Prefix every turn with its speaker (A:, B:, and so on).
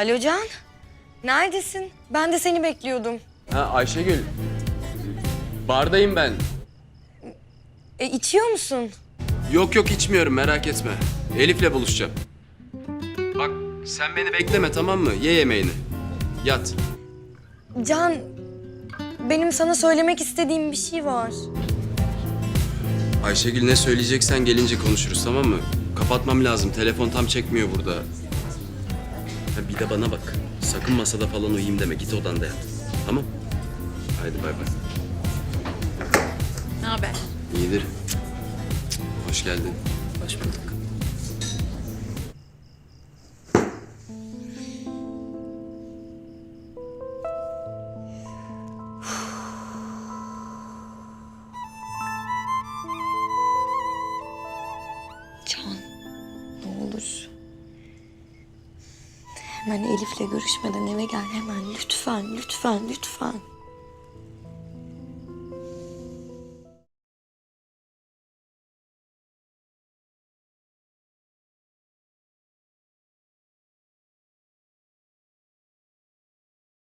A: Alo Can. Neredesin? Ben de seni bekliyordum.
B: Ha Ayşegül. Bardayım ben.
A: E, içiyor musun?
B: Yok yok içmiyorum merak etme. Elif'le buluşacağım. Bak sen beni bekleme tamam mı? Ye yemeğini. Yat.
A: Can, benim sana söylemek istediğim bir şey var.
B: Ayşegül ne söyleyeceksen gelince konuşuruz tamam mı? Kapatmam lazım. Telefon tam çekmiyor burada. Ha, bir de bana bak. Sakın masada falan uyuyayım deme. Git odanda yat. Tamam? Haydi bay bay.
C: Ne haber?
B: İyidir. Hoş geldin.
C: Hoş bulduk.
A: Can, ne olur. Hemen Elif'le görüşmeden eve gel hemen. Lütfen, lütfen, lütfen.